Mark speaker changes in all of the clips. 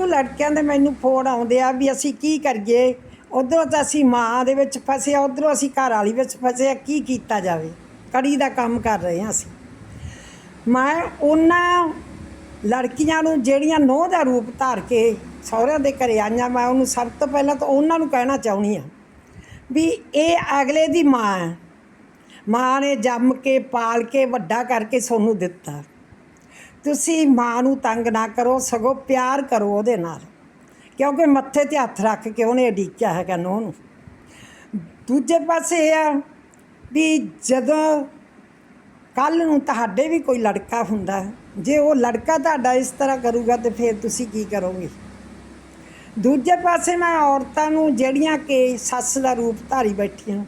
Speaker 1: ਕੁ ਲੜਕਿਆਂ ਦੇ ਮੈਨੂੰ ਫੋਨ ਆਉਂਦੇ ਆ ਵੀ ਅਸੀਂ ਕੀ ਕਰੀਏ, ਉਧਰੋਂ ਤਾਂ ਅਸੀਂ ਮਾਂ ਦੇ ਵਿੱਚ ਫਸੇ ਆ ਉਧਰੋਂ ਅਸੀਂ ਘਰ ਵਾਲੀ ਵਿੱਚ ਫਸੇ ਆ ਕੀ ਕੀਤਾ ਜਾਵੇ? ਕੜੀ ਦਾ ਕੰਮ ਕਰ ਰਹੇ ਹਾਂ ਅਸੀਂ। ਮੈਂ ਉਹਨਾਂ ਲੜਕੀਆਂ ਨੂੰ ਜਿਹੜੀਆਂ ਨੋਹ ਦਾ ਰੂਪ ਧਾਰ ਕੇ ਸਹੁਰਿਆਂ ਦੇ ਘਰੇ ਆਈਆਂ, ਮੈਂ ਉਹਨੂੰ ਸਭ ਤੋਂ ਪਹਿਲਾਂ ਤਾਂ ਉਹਨਾਂ ਨੂੰ ਕਹਿਣਾ ਚਾਹੁੰਦੀ ਆ ਵੀ ਇਹ ਅਗਲੇ ਦੀ ਮਾਂ ਹੈ। ਮਾਂ ਨੇ ਜੰਮ ਕੇ, ਪਾਲ ਕੇ, ਵੱਡਾ ਕਰਕੇ ਸੋਨੂੰ ਦਿੱਤਾ। ਤੁਸੀਂ ਮਾਂ ਨੂੰ ਤੰਗ ਨਾ ਕਰੋ, ਸਗੋਂ ਪਿਆਰ ਕਰੋ ਉਹਦੇ ਨਾਲ। ਕਿਉਂਕਿ ਮੱਥੇ ਤੇ ਹੱਥ ਰੱਖ ਕੇ ਉਹਨੇ ਅਡੀਕਿਆ ਹੈਗਾ ਨੂੰਹ ਨੂੰ। ਦੂਜੇ ਪਾਸੇ ਇਹ ਆ ਵੀ ਜਦੋਂ ਕੱਲ ਨੂੰ ਤੁਹਾਡੇ ਵੀ ਕੋਈ ਲੜਕਾ ਹੁੰਦਾ, ਜੇ ਉਹ ਲੜਕਾ ਤੁਹਾਡਾ ਇਸ ਤਰ੍ਹਾਂ ਕਰੂਗਾ ਤੇ ਫਿਰ ਤੁਸੀਂ ਕੀ ਕਰੋਗੇ? ਦੂਜੇ ਪਾਸੇ ਮੈਂ ਔਰਤਾਂ ਨੂੰ ਜਿਹੜੀਆਂ ਕਿ ਸੱਸ ਦਾ ਰੂਪ ਧਾਰੀ ਬੈਠੀਆਂ,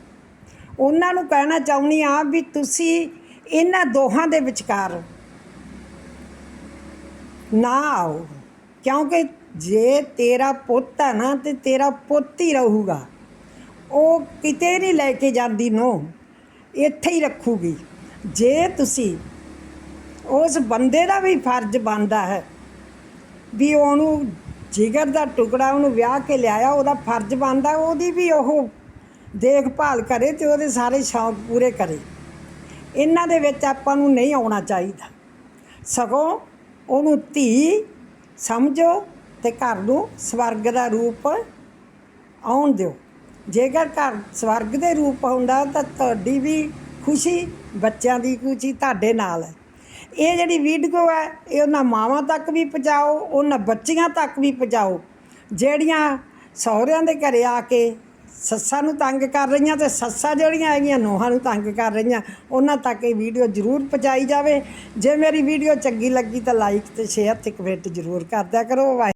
Speaker 1: ਉਹਨਾਂ ਨੂੰ ਕਹਿਣਾ ਚਾਹੁੰਦੀ ਆ ਵੀ ਤੁਸੀਂ ਇਹਨਾਂ ਦੋਹਾਂ ਦੇ ਵਿਚਕਾਰ ਨਾ ਆਓ, ਕਿਉਂਕਿ ਜੇ ਤੇਰਾ ਪੁੱਤ ਹੈ ਨਾ, ਤੇ ਤੇਰਾ ਪੁੱਤ ਹੀ ਰਹੂਗਾ। ਉਹ ਕਿਤੇ ਨਹੀਂ ਲੈ ਕੇ ਜਾਂਦੀ ਨੋ, ਇੱਥੇ ਹੀ ਰੱਖੂਗੀ। ਜੇ ਤੁਸੀਂ ਉਸ ਬੰਦੇ ਦਾ ਵੀ ਫਰਜ਼ ਬਣਦਾ ਹੈ ਵੀ ਉਹਨੂੰ ਜਿਗਰ ਦਾ ਟੁਕੜਾ ਉਹਨੂੰ ਵਿਆਹ ਕੇ ਲਿਆਇਆ, ਉਹਦਾ ਫਰਜ਼ ਬਣਦਾ, ਉਹਦੀ ਵੀ ਉਹ ਦੇਖਭਾਲ ਕਰੇ ਤੇ ਉਹਦੇ ਸਾਰੇ ਸ਼ੌਕ ਪੂਰੇ ਕਰੇ। ਇਹਨਾਂ ਦੇ ਵਿੱਚ ਆਪਾਂ ਨੂੰ ਨਹੀਂ ਆਉਣਾ ਚਾਹੀਦਾ। ਸਗੋਂ ਉਹਨੂੰ ਧੀ ਸਮਝੋ ਤੇ ਘਰ ਨੂੰ ਸਵਰਗ ਦਾ ਰੂਪ ਆਉਣ ਦਿਓ। ਜੇਕਰ ਘਰ ਸਵਰਗ ਦੇ ਰੂਪ ਹੁੰਦਾ ਤਾਂ ਤੁਹਾਡੀ ਵੀ ਖੁਸ਼ੀ ਬੱਚਿਆਂ ਦੀ ਖੁਸ਼ੀ ਤੁਹਾਡੇ ਨਾਲ ਹੈ। ਇਹ ਜਿਹੜੀ ਵੀਡੀਓ ਹੈ, ਇਹ ਉਹਨਾਂ ਮਾਵਾਂ ਤੱਕ ਵੀ ਪਹੁੰਚਾਓ, ਉਹਨਾਂ ਬੱਚੀਆਂ ਤੱਕ ਵੀ ਪਹੁੰਚਾਓ, ਜਿਹੜੀਆਂ ਸਹੁਰਿਆਂ ਦੇ ਘਰੇ ਆ ਕੇ ਸੱਸਾਂ ਨੂੰ ਤੰਗ ਕਰ ਰਹੀਆਂ ਤੇ ਸੱਸਾਂ ਜਿਹੜੀਆਂ ਹੈਗੀਆਂ ਨੋਹਾਂ ਨੂੰ ਤੰਗ ਕਰ ਰਹੀਆਂ, ਉਹਨਾਂ ਤੱਕ ਇਹ ਵੀਡੀਓ ਜ਼ਰੂਰ ਪਹੁੰਚਾਈ ਜਾਵੇ। ਜੇ ਮੇਰੀ ਵੀਡੀਓ ਚੰਗੀ ਲੱਗੀ ਤਾਂ ਲਾਈਕ ਤੇ ਸ਼ੇਅਰ ਤੇ ਕਮੈਂਟ ਜ਼ਰੂਰ ਕਰਦਿਆ ਕਰੋ। ਵਾਹਿ-